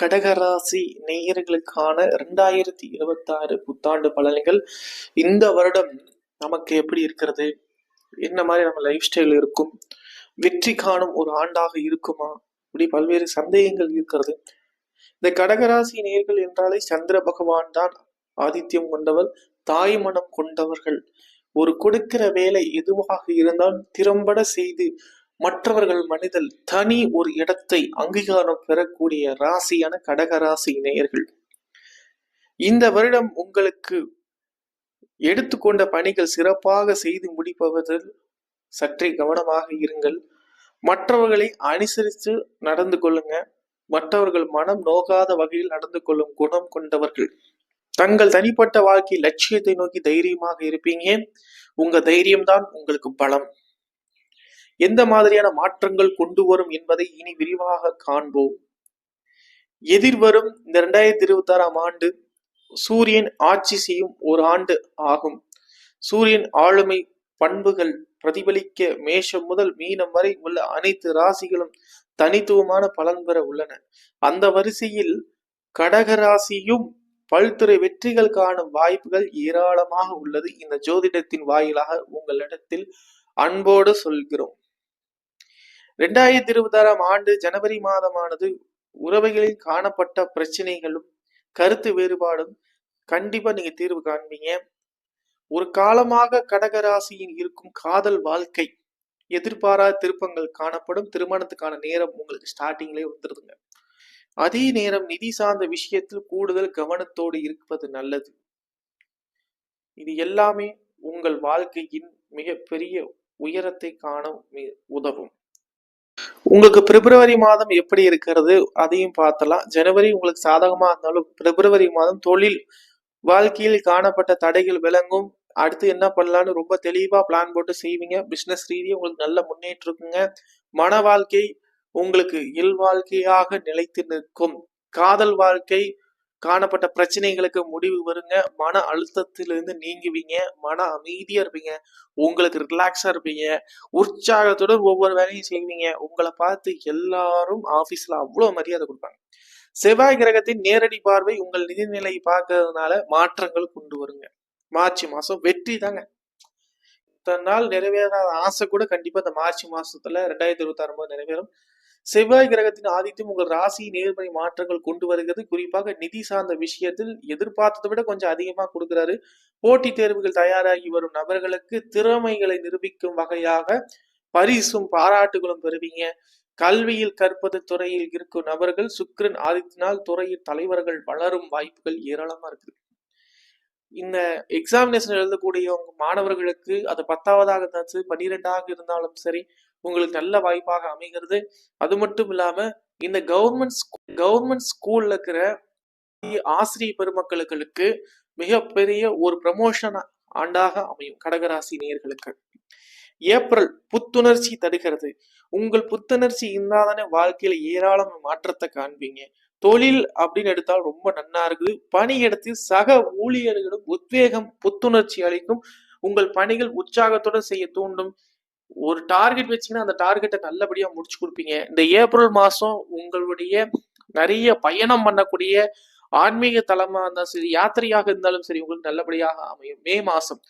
கடகராசி நேயர்களுக்கான இரண்டாயிரத்தி இருபத்தாறு புத்தாண்டு பலன்கள் இந்த வருடம் நமக்கு எப்படி இருக்கிறது? என்ன மாதிரி நம்ம லைஃப் ஸ்டைல் இருக்கும்? வெற்றி காணும் ஒரு ஆண்டாக இருக்குமா? இப்படி பல்வேறு சந்தேகங்கள் இருக்கிறது. இந்த கடகராசி நேர்கள் என்றாலே சந்திர பகவான் தான் ஆதித்யம் கொண்டவர் தாய் மனம் கொண்டவர்கள். ஒரு கொடுக்கிற வேலை எதுவாக இருந்தால் திறம்பட செய்து மற்றவர்கள் மனிதல் தனி ஒரு இடத்தை அங்கீகாரம் பெறக்கூடிய ராசியான கடக ராசி நேயர்கள். இந்த வருடம் உங்களுக்கு எடுத்துக்கொண்ட பணிகள் சிறப்பாக செய்து முடிப்பவதில் சற்றே கவனமாக இருங்கள். மற்றவர்களை அனுசரித்து நடந்து கொள்ளுங்க. மற்றவர்கள் மனம் நோகாத வகையில் நடந்து கொள்ளும் குணம் கொண்டவர்கள். தங்கள் தனிப்பட்ட வாழ்க்கை லட்சியத்தை நோக்கி தைரியமாக இருப்பீங்க. உங்க தைரியம்தான் உங்களுக்கு பலம். எந்த மாதிரியான மாற்றங்கள் கொண்டு வரும் என்பதை இனி விரிவாக காண்போம். எதிர்வரும் இந்த இரண்டாயிரத்தி இருபத்தி ஆறாம் ஆண்டு சூரியன் ஆட்சி செய்யும் ஒரு ஆண்டு ஆகும். சூரியன் ஆளுமை பண்புகள் பிரதிபலிக்க மேஷம் முதல் மீனம் வரை உள்ள அனைத்து ராசிகளும் தனித்துவமான பலன் பெற உள்ளன. அந்த வரிசையில் கடக ராசியும் பல்துறை வெற்றிகள் காணும் வாய்ப்புகள் ஏராளமாக உள்ளது. இந்த ஜோதிடத்தின் வாயிலாக உங்களிடத்தில் அன்போடு சொல்கிறோம். ரெண்டாயிரத்தி இருபத்தி ஆண்டு ஜனவரி மாதமானது உறவுகளில் காணப்பட்ட பிரச்சனைகளும் கருத்து வேறுபாடும் கண்டிப்பா நீங்க தீர்வு காண்பீங்க. ஒரு காலமாக கடகராசியில் இருக்கும் காதல் வாழ்க்கை எதிர்பாராத திருப்பங்கள் காணப்படும். திருமணத்துக்கான நேரம் உங்களுக்கு ஸ்டார்டிங்லேயே வந்துருதுங்க. அதே நேரம் நிதி சார்ந்த விஷயத்தில் கூடுதல் கவனத்தோடு இருப்பது நல்லது. இது எல்லாமே உங்கள் வாழ்க்கையின் மிகப்பெரிய உயரத்தை காண உதவும். உங்களுக்கு பிப்ரவரி மாதம் எப்படி இருக்கிறது அதையும் பார்த்தலாம். ஜனவரி உங்களுக்கு சாதகமாக இருந்தாலும் பிப்ரவரி மாதம் தொழில் வாழ்க்கையில் காணப்பட்ட தடைகள் விளங்கும். அடுத்து என்ன பண்ணலாம்னு ரொம்ப தெளிவாக பிளான் போட்டு செய்வீங்க. பிஸ்னஸ் ரீதியாக உங்களுக்கு நல்ல முன்னேற்றம் இருக்குங்க மன வாழ்க்கை உங்களுக்கு இல் வாழ்க்கையாக நிலைத்து நிற்கும். காதல் வாழ்க்கை காணப்பட்ட பிரச்சனைகளுக்கு முடிவு வருங்க. மன அழுத்தத்திலிருந்து நீங்குவீங்க. மன அமைதியா இருப்பீங்க. உங்களுக்கு ரிலாக்ஸா இருப்பீங்க. உற்சாகத்துடன் ஒவ்வொரு வேலையும் செய்வீங்க. உங்களை பார்த்து எல்லாரும் ஆபீஸ்ல அவ்வளவு மரியாதை கொடுப்பாங்க. செவ்வாய் கிரகத்தின் நேரடி பார்வை உங்கள் நிதிநிலை பார்க்கறதுனால மாற்றங்கள் கொண்டு வருங்க. மார்ச் மாசம் வெற்றி தாங்க. இத்தனை நாள் நிறைவேறாத ஆசை கூட கண்டிப்பா இந்த மார்ச் மாசத்துல ரெண்டாயிரத்தி இருபத்தி ஆறு நிறைவேறும். செவ்வாய் கிரகத்தின் ஆதித்யம் உங்கள் ராசி நேர்மறை மாற்றங்கள் கொண்டு வருகிறது. குறிப்பாக நிதி சார்ந்த விஷயத்தில் எதிர்பார்த்ததை விட கொஞ்சம் அதிகமா கொடுக்கிறாரு. போட்டித் தேர்வுகள் தயாராகி வரும் நபர்களுக்கு திறமைகளை நிரூபிக்கும் வகையாக பரிசும் பாராட்டுகளும் பெறுவீங்க. கல்வியில் கற்பது துறையில் இருக்கும் நபர்கள் சுக்கிரன் ஆதித்தினால் துறையில் தலைவர்கள் வளரும் வாய்ப்புகள் ஏராளமா இருக்குது. இந்த எக்ஸாமினேஷன் எழுதக்கூடிய மாணவர்களுக்கு அது பத்தாவதாக இருந்தாச்சு பன்னிரெண்டாக இருந்தாலும் சரி உங்களுக்கு நல்ல வாய்ப்பாக அமைகிறது. அது மட்டும் இல்லாம இந்த கவர்மெண்ட் கவர்மெண்ட் ஸ்கூல்ல இருக்கிற ஆசிரிய பெருமக்களுக்கு மிகப்பெரிய ஒரு ப்ரமோஷன் ஆண்டாக அமையும் கடகராசி நேயர்களுக்கு. ஏப்ரல் புத்துணர்ச்சி தருகிறது. உங்கள் புத்துணர்ச்சி இருந்தாதானே வாழ்க்கையில ஏராளமான மாற்றத்தை காண்பீங்க. தொழில் அப்படின்னு எடுத்தால் ரொம்ப நன்னா இருக்குது. பணியிடத்தில் சக ஊழியர்களும் உத்வேகம் புத்துணர்ச்சி அளிக்கும். உங்கள் பணிகள் உற்சாகத்துடன் செய்ய தூண்டும். ஒரு டார்கெட் வச்சீங்கன்னா அந்த டார்கெட்டை நல்லபடியா முடிச்சு கொடுப்பீங்க. இந்த ஏப்ரல் மாசம் உங்களுடைய நிறைய பயணம் பண்ணக்கூடிய ஆன்மீக தலமா இருந்தாலும் சரி யாத்திரையாக இருந்தாலும் சரி உங்களுக்கு நல்லபடியாக அமையும். மே மாசம்.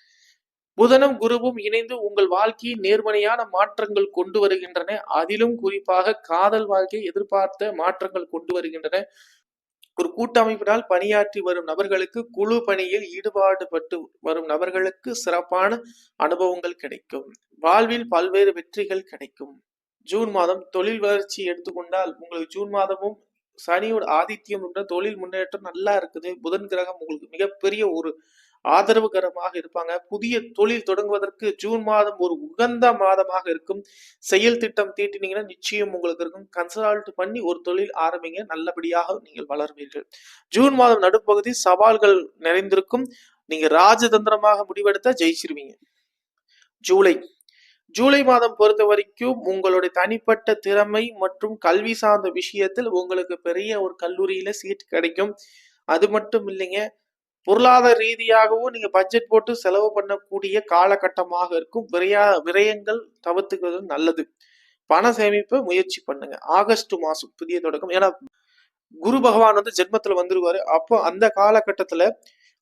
புதனும் குருவும் இணைந்து உங்கள் வாழ்க்கையை நேர்மறையான மாற்றங்கள் கொண்டு வருகின்றன. அதிலும் குறிப்பாக காதல் வாழ்க்கை எதிர்பார்த்த மாற்றங்கள் கொண்டு வருகின்றன. ஒரு கூட்டமைப்பினால் பணியாற்றி வரும் நபர்களுக்கு குழு பணியில் ஈடுபாடுபட்டு வரும் நபர்களுக்கு சிறப்பான அனுபவங்கள் கிடைக்கும். வாழ்வில் பல்வேறு வெற்றிகள் கிடைக்கும். ஜூன் மாதம் தொழில் வளர்ச்சி எடுத்துக்கொண்டால் உங்களுக்கு ஜூன் மாதமும் சனியோட ஆதித்யம் உள்ள தொழில் முன்னேற்றம் நல்லா இருக்குது. புதன் கிரகம் உங்களுக்கு மிகப்பெரிய ஒரு ஆதரவுகரமாக இருப்பாங்க. புதிய தொழில் தொடங்குவதற்கு ஜூன் மாதம் ஒரு உகந்த மாதமாக இருக்கும். செயல் திட்டம் தீட்டினீங்கன்னா நிச்சயம் உங்களுக்கு இருக்கும். கன்சல்ட் பண்ணி ஒரு தொழில் ஆரம்பிங்க. நல்லபடியாக நீங்கள் வளர்வீர்கள். ஜூன் மாதம் நடுப்பகுதி சவால்கள் நிறைந்திருக்கும். நீங்க ராஜதந்திரமாக முடிவெடுத்தா ஜெயிச்சிருவீங்க. ஜூலை. ஜூலை மாதம் பொறுத்த வரைக்கும் உங்களுடைய தனிப்பட்ட திறமை மற்றும் கல்வி சார்ந்த விஷயத்தில் உங்களுக்கு பெரிய ஒரு கல்லூரியில சீட் கிடைக்கும். அது மட்டும் இல்லைங்க. பொருளாதார ரீதியாகவும் நீங்க பட்ஜெட் போட்டு செலவு பண்ணக்கூடிய காலகட்டமாக இருக்கும். விரையா விரயங்கள் தவிர்த்துக்கிறது நல்லது. பண சேமிப்பு முயற்சி பண்ணுங்க. ஆகஸ்ட் மாசம் புதிய தொடக்கம். ஏன்னா குரு பகவான் வந்து ஜென்மத்துல வந்துருவாரு. அப்போ அந்த காலகட்டத்துல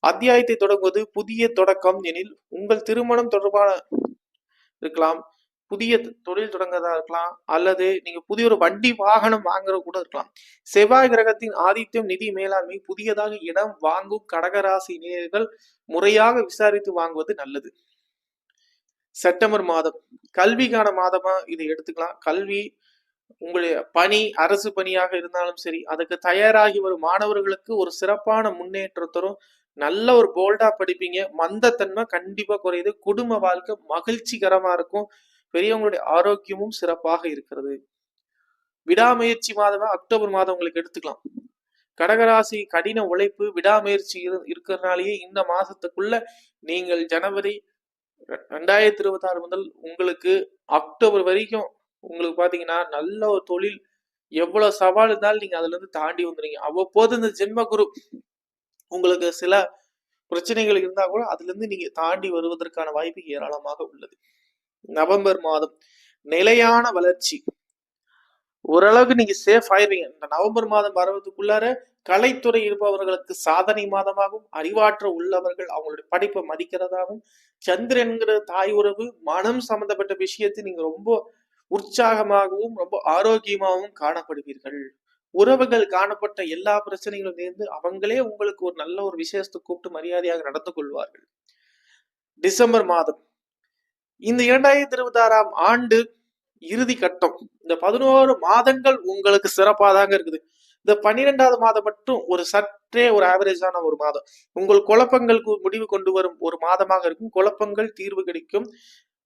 அத்தியாயத்தை தொடங்குவது புதிய தொடக்கம் எனில் உங்கள் திருமணம் தொடர்பான இருக்கலாம். புதிய தொழில் தொடங்குறதா இருக்கலாம் அல்லது நீங்க புதிய ஒரு வண்டி வாகனம் வாங்குறது கூட இருக்கலாம். செவ்வாய் கிரகத்தின் ஆதித்யம் நிதி மேலாண்மை புதியதாக இடம் வாங்கும் கடகராசி நேயர்கள் முறையாக விசாரித்து வாங்குவது நல்லது. செப்டம்பர் மாதம். கல்விக்கான மாதமா? இதை எடுத்துக்கலாம். கல்வி உங்களுடைய பணி அரசு பணியாக இருந்தாலும் சரி அதுக்கு தயாராகி வரும் மாணவர்களுக்கு ஒரு சிறப்பான முன்னேற்றத்தரும் நல்ல ஒரு போல்டா படிப்பீங்க. மந்தத்தன்மை கண்டிப்பா குறையுது. குடும்ப வாழ்க்கை மகிழ்ச்சிகரமா இருக்கும். பெரியவங்களுடைய ஆரோக்கியமும் சிறப்பாக இருக்கிறது. விடாமுயற்சி மாதமா அக்டோபர் மாதம் உங்களுக்கு எடுத்துக்கலாம். கடகராசி கடின உழைப்பு விடாமுயற்சி இரு இருக்கிறதுனாலேயே இந்த மாசத்துக்குள்ள நீங்கள் ஜனவரி ரெண்டாயிரத்தி இருபத்தி ஆறு முதல் உங்களுக்கு அக்டோபர் வரைக்கும் உங்களுக்கு பாத்தீங்கன்னா நல்ல ஒரு தொழில் எவ்வளவு சவால் இருந்தாலும் நீங்க அதுல இருந்து தாண்டி வந்துடுங்க அவ்வப்போது இந்த ஜென்ம குரு உங்களுக்கு சில பிரச்சனைகள் இருந்தா கூட அதுல இருந்து நீங்க தாண்டி வருவதற்கான வாய்ப்பு ஏராளமாக உள்ளது. நவம்பர் மாதம். நிலையான வளர்ச்சி. ஓரளவுக்கு நீங்க சேஃப் ஆயிருவீங்க. இந்த நவம்பர் மாதம் வரதுக்குள்ளார கலைத்துறை இருப்பவர்களுக்கு சாதனை மாதமாகவும் அறிவாற்ற உள்ளவர்கள் அவங்களுடைய படிப்பை மதிக்கிறதாகவும் சந்திரன்கிற தாய் உறவு மனம் சம்பந்தப்பட்ட விஷயத்தை நீங்க ரொம்ப உற்சாகமாகவும் ரொம்ப ஆரோக்கியமாகவும் காணப்படுவீர்கள். உறவுகள் காணப்பட்ட எல்லா பிரச்சனைகளும் நேர்ந்து அவங்களே உங்களுக்கு ஒரு நல்ல ஒரு விசேஷத்தை கூப்பிட்டு மரியாதையாக நடந்து கொள்வார்கள். டிசம்பர் மாதம். இந்த இரண்டாயிரத்தி இருபத்தி ஆறாம் ஆண்டு இறுதி கட்டம். இந்த பதினோரு மாதங்கள் உங்களுக்கு சிறப்பாக தாங்க இருக்குது. இந்த பன்னிரெண்டாவது மாதம் மட்டும் ஒரு சற்றே ஒரு ஆவரேஜான ஒரு மாதம். உங்கள் குழப்பங்களுக்கு முடிவு கொண்டு வரும் ஒரு மாதமாக இருக்கும். குழப்பங்கள் தீர்வு கிடைக்கும்.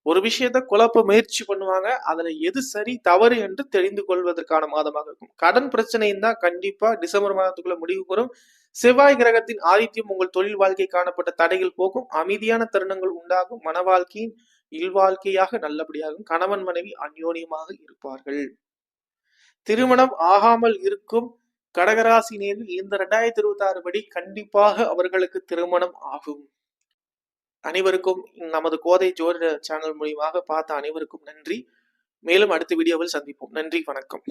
ஒரு விஷயத்த குழப்ப முயற்சி பண்ணுவாங்க. அதுல எது சரி தவறு என்று தெரிந்து கொள்வதற்கான மாதமாக இருக்கும். கடன் பிரச்சனையும் தான் கண்டிப்பா டிசம்பர் மாதத்துக்குள்ள முடிவு வரும். செவ்வாய் கிரகத்தின் ஆதித்யம் உங்கள் தொழில் வாழ்க்கை காணப்பட்ட தடைகள் போக்கும். அமைதியான தருணங்கள் உண்டாகும். மன வாழ்க்கையின் இல்வாழ்க்கையாக நல்லபடியாகும் கணவன் மனைவி அந்யோன்யமாக இருப்பார்கள். திருமணம் ஆகாமல் இருக்கும் கடகராசி நேரில் இந்த ரெண்டாயிரத்தி இருபத்தி ஆறு படி கண்டிப்பாக அவர்களுக்கு திருமணம் ஆகும். அனைவருக்கும் நமது கோதை ஜோதிட சேனல் மூலியமாக பார்த்த அனைவருக்கும் நன்றி. மேலும் அடுத்த வீடியோவில் சந்திப்போம். நன்றி வணக்கம்.